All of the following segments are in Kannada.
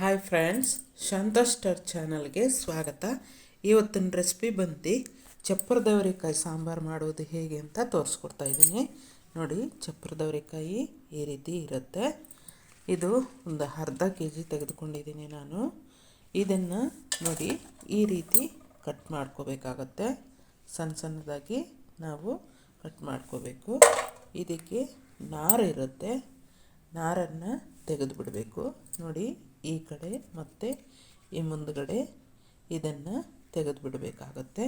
ಹಾಯ್ ಫ್ರೆಂಡ್ಸ್ ಶಾಂತಾ ಸ್ಟಾರ್ ಚಾನಲ್ಗೆ ಸ್ವಾಗತ. ಇವತ್ತಿನ ರೆಸಿಪಿ ಬಂದು ಚಪ್ಪರದವರೆಕಾಯಿ ಸಾಂಬಾರು ಮಾಡೋದು ಹೇಗೆ ಅಂತ ತೋರಿಸ್ಕೊಡ್ತಾ ಇದ್ದೀನಿ. ನೋಡಿ ಚಪ್ಪರದವರೆಕಾಯಿ ಈ ರೀತಿ ಇರುತ್ತೆ. ಇದು ಒಂದು ಅರ್ಧ ಕೆ ಜಿ ತೆಗೆದುಕೊಂಡಿದ್ದೀನಿ ನಾನು. ಇದನ್ನು ನೋಡಿ, ಈ ರೀತಿ ಕಟ್ ಮಾಡ್ಕೋಬೇಕಾಗತ್ತೆ. ಸಣ್ಣ ಸಣ್ಣದಾಗಿ ನಾವು ಕಟ್ ಮಾಡ್ಕೋಬೇಕು. ಇದಕ್ಕೆ ನಾರು ಇರುತ್ತೆ. ನಾರನ್ನು ತೆಗೆದುಬಿಡಬೇಕು. ನೋಡಿ ಈ ಕಡೆ ಮತ್ತು ಈ ಮುಂದುಗಡೆ ಇದನ್ನು ತೆಗೆದು ಬಿಡಬೇಕಾಗತ್ತೆ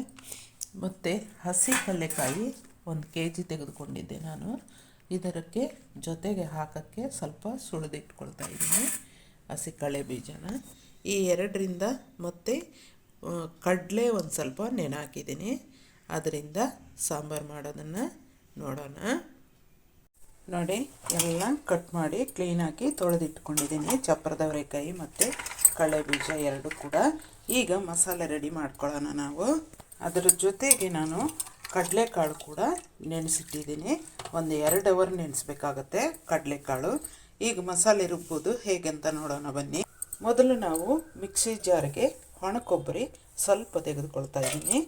ಮತ್ತು ಹಸಿ ಕಲ್ಲೆಕಾಯಿ ಒಂದು ಕೆ ಜಿ ತೆಗೆದುಕೊಂಡಿದ್ದೆ ನಾನು. ಇದಕ್ಕೆ ಜೊತೆಗೆ ಹಾಕೋಕ್ಕೆ ಸ್ವಲ್ಪ ಸುಳಿದಿಟ್ಕೊಳ್ತಾ ಇದ್ದೀನಿ. ಹಸಿ ಕಳೆ ಬೀಜನ. ಈ ಎರಡರಿಂದ ಮತ್ತು ಕಡಲೆ ಒಂದು ಸ್ವಲ್ಪ ನೆನೆ ಹಾಕಿದ್ದೀನಿ. ಅದರಿಂದ ಸಾಂಬಾರು ಮಾಡೋದನ್ನು ನೋಡೋಣ. ನೋಡಿ, ಎಲ್ಲ ಕಟ್ ಮಾಡಿ ಕ್ಲೀನಾಗಿ ತೊಳೆದಿಟ್ಕೊಂಡಿದ್ದೀನಿ. ಚಪ್ಪರದವರೆಕಾಯಿ ಮತ್ತು ಕಳೆ ಬೀಜ ಎರಡು ಕೂಡ. ಈಗ ಮಸಾಲೆ ರೆಡಿ ಮಾಡ್ಕೊಳ್ಳೋಣ ನಾವು. ಅದರ ಜೊತೆಗೆ ನಾನು ಕಡಲೆಕಾಳು ಕೂಡ ನೆನೆಸಿಟ್ಟಿದ್ದೀನಿ. ಒಂದು ಎರಡು ಅವರ್ ನೆನೆಸ್ಬೇಕಾಗತ್ತೆ ಕಡಲೆಕಾಳು. ಈಗ ಮಸಾಲೆ ರುಬ್ಬೋದು. ಹೇಗೆ ಅಂತ ನೋಡೋಣ ಬನ್ನಿ. ಮೊದಲು ನಾವು ಮಿಕ್ಸಿ ಜಾರಿಗೆ ಒಣ ಕೊಬ್ಬರಿ ಸ್ವಲ್ಪ ತೆಗೆದುಕೊಳ್ತಾ ಇದ್ದೀನಿ.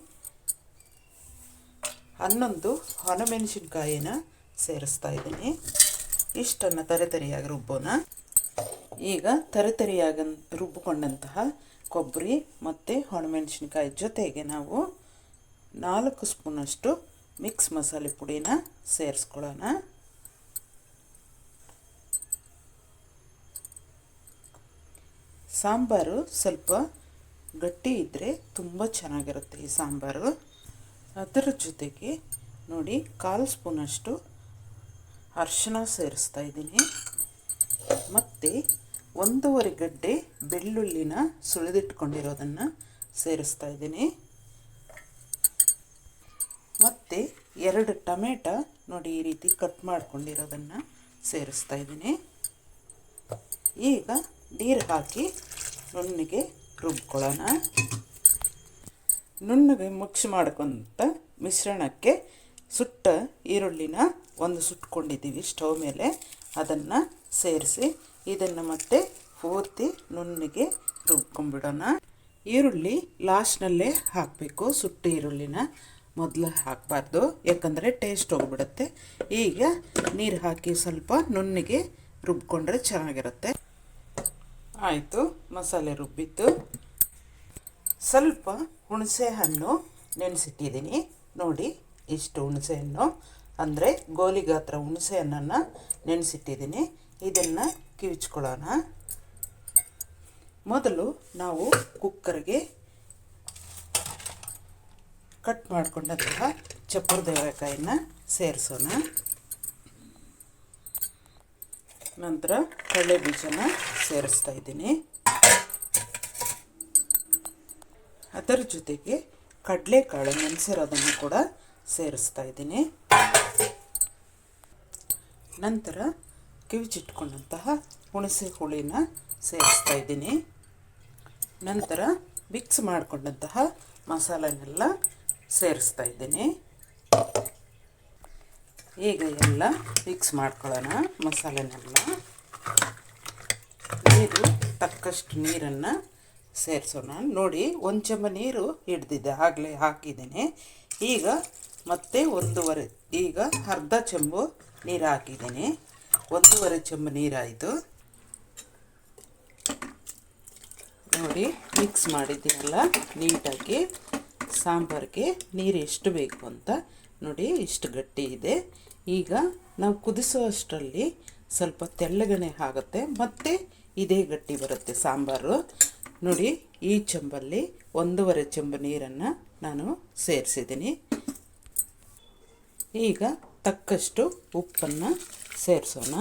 ಹನ್ನೊಂದು ಒಣಮೆಣಸಿನ್ಕಾಯಿನ ಸೇರಿಸ್ತಾ ಇದ್ದೀನಿ. ಇಷ್ಟನ್ನು ತರಿತರಿಯಾಗಿ ರುಬ್ಬೋಣ. ಈಗ ತರಿತರಿಯಾಗಿ ರುಬ್ಬಿಕೊಂಡಂತಹ ಕೊಬ್ಬರಿ ಮತ್ತು ಒಣಮೆಣಸಿನ್ಕಾಯಿ ಜೊತೆಗೆ ನಾವು ನಾಲ್ಕು ಸ್ಪೂನಷ್ಟು ಮಿಕ್ಸ್ ಮಸಾಲೆ ಪುಡಿನ ಸೇರಿಸ್ಕೊಳ್ಳೋಣ. ಸಾಂಬಾರು ಸ್ವಲ್ಪ ಗಟ್ಟಿ ಇದ್ದರೆ ತುಂಬ ಚೆನ್ನಾಗಿರುತ್ತೆ ಈ ಸಾಂಬಾರು. ಅದರ ಜೊತೆಗೆ ನೋಡಿ ಕಾಲು ಸ್ಪೂನಷ್ಟು ಅರಿಶಿನ ಸೇರಿಸ್ತಾ ಇದ್ದೀನಿ. ಮತ್ತು ಒಂದೂವರೆ ಗಡ್ಡೆ ಬೆಳ್ಳುಳ್ಳಿನ ಸುಳಿದಿಟ್ಕೊಂಡಿರೋದನ್ನು ಸೇರಿಸ್ತಾ ಇದ್ದೀನಿ. ಮತ್ತು ಎರಡು ಟೊಮೆಟ ನೋಡಿ ಈ ರೀತಿ ಕಟ್ ಮಾಡ್ಕೊಂಡಿರೋದನ್ನು ಸೇರಿಸ್ತಾ ಇದ್ದೀನಿ. ಈಗ ನೀರು ಹಾಕಿ ನುಣ್ಣಗೆ ರುಬ್ಕೊಳ್ಳೋಣ. ನುಣ್ಣಗೆ ಮುಚ್ಚಿ ಮಾಡ್ಕೊಂತ ಮಿಶ್ರಣಕ್ಕೆ ಸುಟ್ಟ ಈರುಳ್ಳಿನ ಒಂದು ಸುಟ್ಕೊಂಡಿದ್ದೀವಿ ಸ್ಟವ್ ಮೇಲೆ. ಅದನ್ನು ಸೇರಿಸಿ ಇದನ್ನು ಮತ್ತೆ ಪೂರ್ತಿ ನುಣ್ಣಗೆ ರುಬ್ಕೊಂಡ್ಬಿಡೋಣ ಈರುಳ್ಳಿ ಲಾಸ್ಟ್ನಲ್ಲೇ ಹಾಕಬೇಕು, ಸುಟ್ಟ ಈರುಳ್ಳಿನ ಮೊದಲು ಹಾಕಬಾರ್ದು, ಯಾಕಂದರೆ ಟೇಸ್ಟ್ ಹೋಗ್ಬಿಡುತ್ತೆ. ಈಗ ನೀರು ಹಾಕಿ ಸ್ವಲ್ಪ ನುಣ್ಣಗೆ ರುಬ್ಕೊಂಡ್ರೆ ಚೆನ್ನಾಗಿರುತ್ತೆ. ಆಯಿತು, ಮಸಾಲೆ ರುಬ್ಬಿತ್ತು ಸ್ವಲ್ಪ ಹುಣಸೆ ಹಣ್ಣು ನೆನೆಸಿಟ್ಟಿದ್ದೀನಿ. ನೋಡಿ, ಇಷ್ಟು ಹುಣಸೆ ಹಣ್ಣು. ಅಂದರೆ ಗೋಲಿ ಗಾತ್ರ ಹುಣಸೆ ಹಣ್ಣನ್ನು ನೆನೆಸಿಟ್ಟಿದ್ದೀನಿ. ಇದನ್ನು ಕಿವಿಚ್ಕೊಳ್ಳೋಣ. ಮೊದಲು ನಾವು ಕುಕ್ಕರ್ಗೆ ಕಟ್ ಮಾಡಿಕೊಂಡಂತಹ ಚಪ್ಪರದೇವಕಾಯಿನ ಸೇರಿಸೋಣ. ನಂತರ ಕಡಲೆ ಬೀಜನ ಸೇರಿಸ್ತಾ ಇದ್ದೀನಿ. ಅದರ ಜೊತೆಗೆ ಕಡಲೆಕಾಳು ನೆನೆಸಿರೋದನ್ನು ಕೂಡ ಸೇರಿಸ್ತಾ ಇದ್ದೀನಿ. ನಂತರ ಕಿವಿಚಿಟ್ಕೊಂಡಂತಹ ಹುಣಸೆ ಹುಳಿನ ಸೇರಿಸ್ತಾ ಇದ್ದೀನಿ. ನಂತರ ಮಿಕ್ಸ್ ಮಾಡಿಕೊಂಡಂತಹ ಮಸಾಲನೆಲ್ಲ ಸೇರಿಸ್ತಾ ಇದ್ದೀನಿ. ಈಗ ಎಲ್ಲ ಮಿಕ್ಸ್ ಮಾಡ್ಕೊಳ್ಳೋಣ ಮಸಾಲೆನೆಲ್ಲ. ನೀರು ತಕ್ಕಷ್ಟು ನೀರನ್ನು ಸೇರಿಸೋಣ. ನೋಡಿ, ಒಂದು ಚಮ ನೀರು ಹಿಡ್ದಿದ್ದೆ, ಆಗಲೇ ಹಾಕಿದ್ದೀನಿ. ಈಗ ಮತ್ತೆ ಒಂದೂವರೆ, ಈಗ ಅರ್ಧ ಚೆಂಬು ನೀರು ಹಾಕಿದ್ದೀನಿ ಒಂದೂವರೆ ಚೆಂಬು ನೀರಾಯಿತು. ನೋಡಿ ಮಿಕ್ಸ್ ಮಾಡಿದ್ದೀನಲ್ಲ, ನೀಟಾಗಿ ಸಾಂಬಾರಿಗೆ ನೀರು ಎಷ್ಟು ಬೇಕು ಅಂತ ನೋಡಿ, ಇಷ್ಟು ಗಟ್ಟಿ ಇದೆ. ಈಗ ನಾವು ಕುದಿಸುವಷ್ಟರಲ್ಲಿ ಸ್ವಲ್ಪ ತೆಳ್ಳಗನೆ ಆಗುತ್ತೆ, ಮತ್ತು ಇದೇ ಗಟ್ಟಿ ಬರುತ್ತೆ ಸಾಂಬಾರು. ನೋಡಿ, ಈ ಚೆಂಬಲ್ಲಿ ಒಂದೂವರೆ ಚೆಂಬು ನೀರನ್ನು ನಾನು ಸೇರಿಸಿದ್ದೀನಿ. ಈಗ ತಕ್ಕಷ್ಟು ಉಪ್ಪನ್ನು ಸೇರಿಸೋಣ.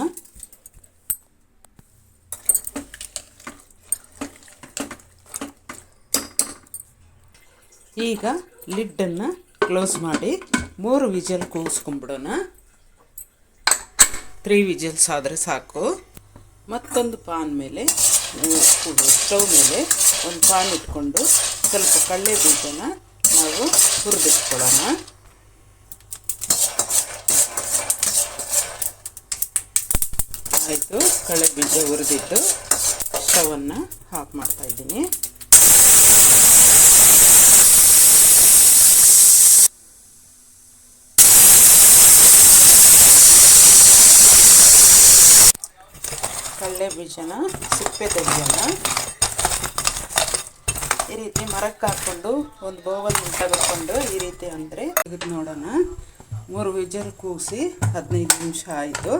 ಈಗ ಲಿಡ್ಡನ್ನು ಕ್ಲೋಸ್ ಮಾಡಿ ಮೂರು ವಿಜಲ್ ಕೂಗಿಸ್ಕೊಂಬಿಡೋಣ ತ್ರೀ ವಿಜಲ್ಸ್ ಆದರೆ ಸಾಕು. ಮತ್ತೊಂದು ಪಾನ್ ಮೇಲೆ ಸ್ಟವ್ ಮೇಲೆ ಒಂದು ಪಾನ್ ಇಟ್ಕೊಂಡು ಸ್ವಲ್ಪ ಕಡಲೆ ಬೀಜನ ನಾವು ಹುರಿದಿಟ್ಕೊಳ್ಳೋಣ. ಆಯಿತು ಕಳೆ ಬೀಜ ಹುರಿದಿಟ್ಟು ಸ್ಟವನ್ನು ಆಫ್ ಮಾಡ್ತಾ ಇದ್ದೀನಿ. ಕಡಲೆ ಬೀಜನ ಸಿಪ್ಪೆ ತೆಗೆಯೋಣ. ಈ ರೀತಿ ಮರಕ್ಕೆ ಹಾಕ್ಕೊಂಡು, ಒಂದು ಬೋವಲ್ ತೆಗೆದುಕೊಂಡು ಈ ರೀತಿ ಅಂದರೆ ತೆಗೆದು ನೋಡೋಣ. ಮೂರು ವಿಜಲ್ ಕೂಸಿ ಹದಿನೈದು ನಿಮಿಷ ಆಯಿತು.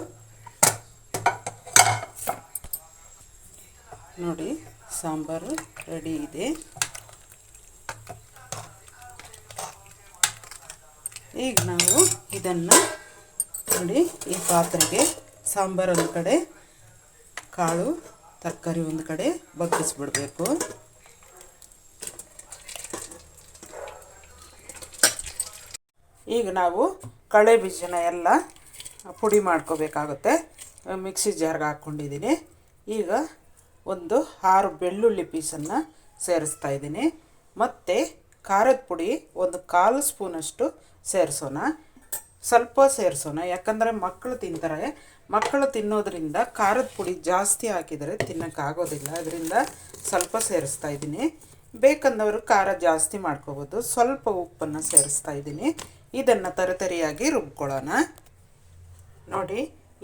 ನೋಡಿ, ಸಾಂಬಾರು ರೆಡಿ ಇದೆ. ಈಗ ನಾವು ಇದನ್ನು ನೋಡಿ, ಈ ಪಾತ್ರೆಗೆ ಸಾಂಬಾರು ಒಂದು ಕಡೆ, ಕಾಳು, ತರಕಾರಿ ಒಂದು ಕಡೆ ಬಗ್ಗಿಸ್ಬಿಡ್ಬೇಕು. ಈಗ ನಾವು ಕಳೆ ಬೀಜನ ಎಲ್ಲ ಪುಡಿ ಮಾಡ್ಕೋಬೇಕಾಗುತ್ತೆ. ಮಿಕ್ಸಿ ಜಾರ್ಗೆ ಹಾಕ್ಕೊಂಡಿದ್ದೀನಿ. ಈಗ ಒಂದು ಆರು ಬೆಳ್ಳುಳ್ಳಿ ಪೀಸನ್ನು ಸೇರಿಸ್ತಾ ಇದ್ದೀನಿ. ಮತ್ತು ಖಾರದ ಪುಡಿ ಒಂದು ಕಾಲು ಸ್ಪೂನಷ್ಟು ಸೇರಿಸೋಣ. ಸ್ವಲ್ಪ ಸೇರಿಸೋಣ. ಯಾಕಂದರೆ ಮಕ್ಕಳು ತಿಂತಾರೆ. ಮಕ್ಕಳು ತಿನ್ನೋದ್ರಿಂದ ಖಾರದ ಪುಡಿ ಜಾಸ್ತಿ ಹಾಕಿದರೆ ತಿನ್ನೋಕ್ಕಾಗೋದಿಲ್ಲ. ಅದರಿಂದ ಸ್ವಲ್ಪ ಸೇರಿಸ್ತಾ ಇದ್ದೀನಿ. ಬೇಕಂದವರು ಖಾರ ಜಾಸ್ತಿ ಮಾಡ್ಕೋಬೋದು. ಸ್ವಲ್ಪ ಉಪ್ಪನ್ನು ಸೇರಿಸ್ತಾ ಇದ್ದೀನಿ. ಇದನ್ನು ತರತರಿಯಾಗಿ ರುಬ್ಕೊಳ್ಳೋಣ. ನೋಡಿ,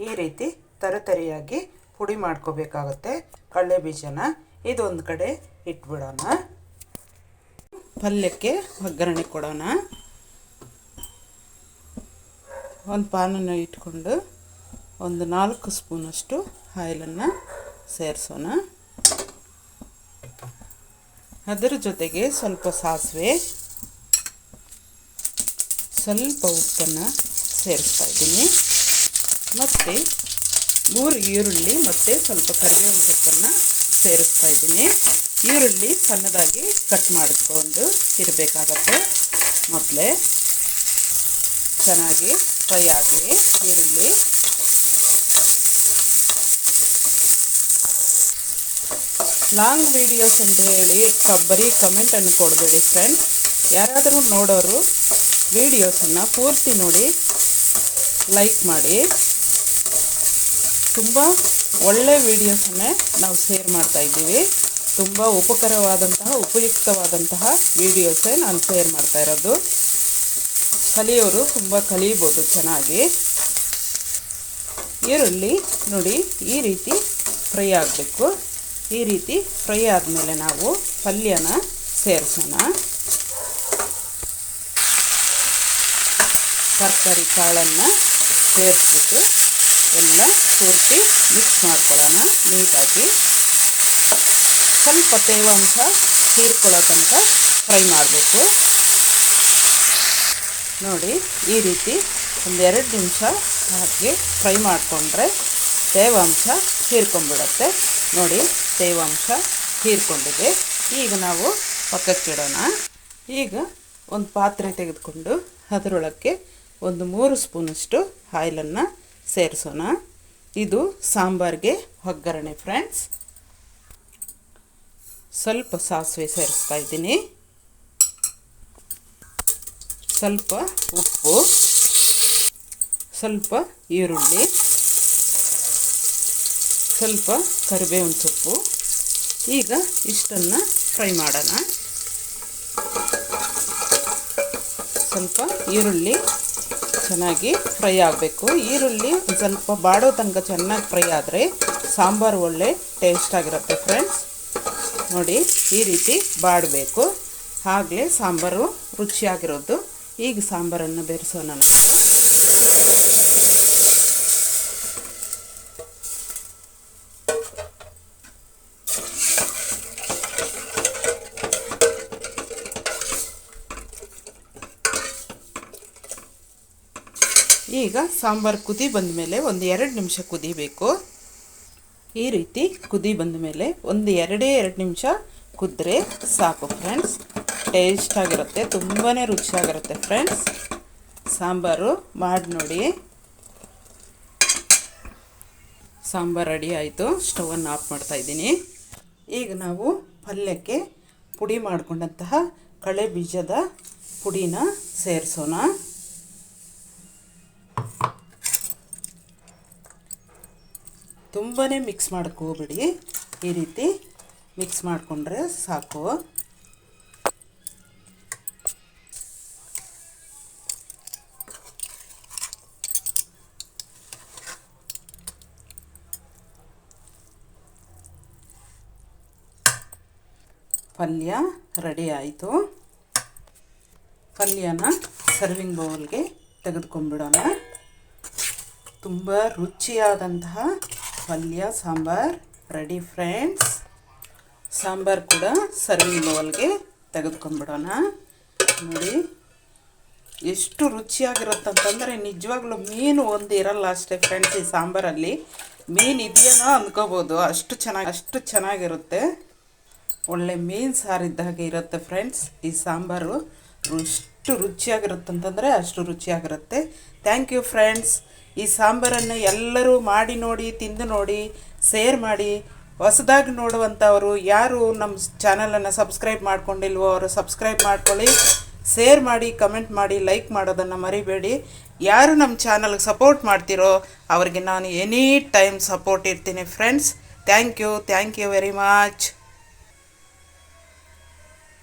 ಈ ರೀತಿ ತರತರಿಯಾಗಿ ಪುಡಿ ಮಾಡ್ಕೋಬೇಕಾಗುತ್ತೆ ಕಡಲೆ ಬೀಜನ. ಇದೊಂದು ಕಡೆ ಇಟ್ಬಿಡೋಣ. ಪಲ್ಯಕ್ಕೆ ಒಗ್ಗರಣೆ ಕೊಡೋಣ. ಒಂದು ಪಾನನ್ನು ಇಟ್ಕೊಂಡು ಒಂದು ನಾಲ್ಕು ಸ್ಪೂನಷ್ಟು ಆಯಿಲನ್ನು ಸೇರಿಸೋಣ. ಅದರ ಜೊತೆಗೆ ಸ್ವಲ್ಪ ಸಾಸಿವೆ, ಸ್ವಲ್ಪ ಉಪ್ಪನ್ನು ಸೇರಿಸ್ತಾ ಇದ್ದೀನಿ. ಮತ್ತು ಮೂರು ಈರುಳ್ಳಿ ಮತ್ತು ಸ್ವಲ್ಪ ಕರಿಬೇವಿನ ಸೊಪ್ಪನ್ನು ಸೇರಿಸ್ತಾ ಇದ್ದೀನಿ. ಈರುಳ್ಳಿ ಸಣ್ಣದಾಗಿ ಕಟ್ ಮಾಡಿಕೊಂಡು ಇರಬೇಕಾಗತ್ತೆ ಮೊದಲೇ. ಚೆನ್ನಾಗಿ ಫ್ರೈ ಆಗಲಿ ಈರುಳ್ಳಿ. ಲಾಂಗ್ ವೀಡಿಯೋಸ್ ಅಂತ ಹೇಳಿ ಬರೀ ಕಮೆಂಟನ್ನು ಕೊಡಬೇಡಿ ಫ್ರೆಂಡ್ಸ್. ಯಾರಾದರೂ ನೋಡೋರು ವೀಡಿಯೋಸನ್ನು ಪೂರ್ತಿ ನೋಡಿ ಲೈಕ್ ಮಾಡಿ. ತುಂಬ ಒಳ್ಳೆಯ ವೀಡಿಯೋಸನ್ನೇ ನಾವು ಶೇರ್ ಮಾಡ್ತಾ ಇದ್ದೀವಿ. ತುಂಬ ಉಪಕರವಾದಂತಹ, ಉಪಯುಕ್ತವಾದಂತಹ ವೀಡಿಯೋಸೇ ನಾನು ಶೇರ್ ಮಾಡ್ತಾ ಇರೋದು. ಕಲಿಯೋರು ತುಂಬ ಕಲಿಬೋದು ಚೆನ್ನಾಗಿ. ಈರುಳ್ಳಿ ನೋಡಿ, ಈ ರೀತಿ ಫ್ರೈ ಆಗಬೇಕು. ಈ ರೀತಿ ಫ್ರೈ ಆದಮೇಲೆ ನಾವು ಪಲ್ಯನ ಸೇರಿಸೋಣ. ತರಕಾರಿ ಕಾಳನ್ನು ಸೇರಿಸ್ಬಿಟ್ಟು ಎಲ್ಲ ಪೂರ್ತಿ ಮಿಕ್ಸ್ ಮಾಡ್ಕೊಳ್ಳೋಣ. ನೀಟಾಗಿ ಸ್ವಲ್ಪ ತೇವಾಂಶ ಹೀರ್ಕೊಳ್ಳೋ ತನಕ ಫ್ರೈ ಮಾಡಬೇಕು. ನೋಡಿ, ಈ ರೀತಿ ಒಂದೆರಡು ನಿಮಿಷ ಹಾಕಿ ಫ್ರೈ ಮಾಡಿಕೊಂಡ್ರೆ ತೇವಾಂಶ ಹೀರ್ಕೊಂಡ್ಬಿಡತ್ತೆ. ನೋಡಿ, ತೇವಾಂಶ ಹೀರ್ಕೊಂಡಿದೆ. ಈಗ ನಾವು ಪಕ್ಕಕ್ಕಿಡೋಣ ಈಗ ಒಂದು ಪಾತ್ರೆ ತೆಗೆದುಕೊಂಡು ಅದರೊಳಕ್ಕೆ ಒಂದು ಮೂರು ಸ್ಪೂನಷ್ಟು ಆಯಿಲನ್ನು ಸೇರಿಸೋಣ. ಇದು ಸಾಂಬಾರಿಗೆ ಒಗ್ಗರಣೆ ಫ್ರೆಂಡ್ಸ್ ಸ್ವಲ್ಪ ಸಾಸಿವೆ ಸೇರಿಸ್ತಾ ಇದ್ದೀನಿ. ಸ್ವಲ್ಪ ಉಪ್ಪು. ಸ್ವಲ್ಪ ಈರುಳ್ಳಿ. ಸ್ವಲ್ಪ ಕರಿಬೇವಿನ ಸೊಪ್ಪು. ಈಗ ಇಷ್ಟನ್ನು ಫ್ರೈ ಮಾಡೋಣ. ಸ್ವಲ್ಪ ಈರುಳ್ಳಿ. ಚೆನ್ನಾಗಿ ಫ್ರೈ ಆಗಬೇಕು. ಈರುಳ್ಳಿ ಸ್ವಲ್ಪ ಬಾಡೋ ತನಕ ಚೆನ್ನಾಗಿ ಫ್ರೈ ಆದರೆ ಸಾಂಬಾರು ಒಳ್ಳೆ ಟೇಸ್ಟ್ ಆಗಿರುತ್ತೆ ಫ್ರೆಂಡ್ಸ್. ನೋಡಿ, ಈ ರೀತಿ ಬಾಡಬೇಕು. ಆಗಲೇ ಸಾಂಬಾರು ರುಚಿಯಾಗಿರೋದು. ಈಗ ಸಾಂಬಾರನ್ನು ಬೆರೆಸೋಣ ನಾವು. ಈಗ ಸಾಂಬಾರು ಕುದಿ ಬಂದ ಮೇಲೆ ಒಂದು ಎರಡು ನಿಮಿಷ ಕುದಿಬೇಕು. ಈ ರೀತಿ ಕುದಿ ಬಂದ ಮೇಲೆ ಒಂದು ಎರಡೇ ಎರಡು ನಿಮಿಷ ಕುದ್ರೆ ಸಾಕು ಫ್ರೆಂಡ್ಸ್ ಟೇಸ್ಟ್ ಆಗಿರುತ್ತೆ ತುಂಬಾ ರುಚಿಯಾಗಿರುತ್ತೆ ಫ್ರೆಂಡ್ಸ್ ಸಾಂಬಾರು ಮಾಡಿ ನೋಡಿ. ಸಾಂಬಾರು ರೆಡಿ ಆಯಿತು ಸ್ಟವನ್ನು ಆಫ್ ಮಾಡ್ತಾ ಇದ್ದೀನಿ. ಈಗ ನಾವು ಪಲ್ಯಕ್ಕೆ ಪುಡಿ ಮಾಡಿಕೊಂಡಂತಹ ಕಳೆ ಬೀಜದ ಪುಡಿನ ಸೇರಿಸೋಣ. ತುಂಬಾ ಮಿಕ್ಸ್ ಮಾಡ್ಕೋಬಿಡಿ ಈ ರೀತಿ ಮಿಕ್ಸ್ ಮಾಡಿಕೊಂಡ್ರೆ ಸಾಕು. ಪಲ್ಯ ರೆಡಿ ಆಯಿತು. ಪಲ್ಯನ ಸರ್ವಿಂಗ್ ಬೌಲ್ಗೆ ತೆಗೆದುಕೊಂಡ್ಬಿಡೋಣ. ತುಂಬ ರುಚಿಯಾದಂತಹ ಪಲ್ಯ, ಸಾಂಬಾರು ರೆಡಿ ಫ್ರೆಂಡ್ಸ್ ಸಾಂಬಾರು ಕೂಡ ಸರ್ವಿಂಗ್ ಬೌಲ್ಗೆ ತೆಗೆದುಕೊಂಡ್ಬಿಡೋಣ. ನೋಡಿ, ಎಷ್ಟು ರುಚಿಯಾಗಿರುತ್ತಂತಂದರೆ ನಿಜವಾಗ್ಲೂ ಮೀನು ಒಂದು ಇರಲ್ಲ ಅಷ್ಟೇ ಫ್ರೆಂಡ್ಸ್ ಈ ಸಾಂಬಾರಲ್ಲಿ. ಮೀನು ಇದೆಯೇನೋ ಅಂದ್ಕೋಬೋದು. ಅಷ್ಟು ಚೆನ್ನಾಗಿ, ಅಷ್ಟು ಚೆನ್ನಾಗಿರುತ್ತೆ. ಒಳ್ಳೆ ಮೀನು ಸಾರಿದ್ದಾಗೆ ಇರುತ್ತೆ ಫ್ರೆಂಡ್ಸ್ ಈ ಸಾಂಬಾರು. ಎಷ್ಟು ರುಚಿಯಾಗಿರುತ್ತಂತಂದರೆ ಅಷ್ಟು ರುಚಿಯಾಗಿರುತ್ತೆ. ಥ್ಯಾಂಕ್ ಯು ಫ್ರೆಂಡ್ಸ್ ಈ ಸಾಂಬಾರನ್ನು ಎಲ್ಲರೂ ಮಾಡಿ ನೋಡಿ, ತಿಂದು ನೋಡಿ ಸೇರ್ ಮಾಡಿ, ಹೊಸದಾಗಿ ನೋಡುವಂಥವರು ಯಾರು ನಮ್ಮ ಚಾನಲನ್ನು ಸಬ್ಸ್ಕ್ರೈಬ್ ಮಾಡ್ಕೊಂಡಿಲ್ವೋ ಅವರು ಸಬ್ಸ್ಕ್ರೈಬ್ ಮಾಡ್ಕೊಳ್ಳಿ ಸೇರ್ ಮಾಡಿ ಕಮೆಂಟ್ ಮಾಡಿ ಲೈಕ್ ಮಾಡೋದನ್ನು ಮರಿಬೇಡಿ. ಯಾರು ನಮ್ಮ ಚಾನಲ್ಗೆ ಸಪೋರ್ಟ್ ಮಾಡ್ತೀರೋ ಅವರಿಗೆ ನಾನು ಎನಿ ಟೈಮ್ ಸಪೋರ್ಟ್ ಇರ್ತೀನಿ friends thank you thank you very much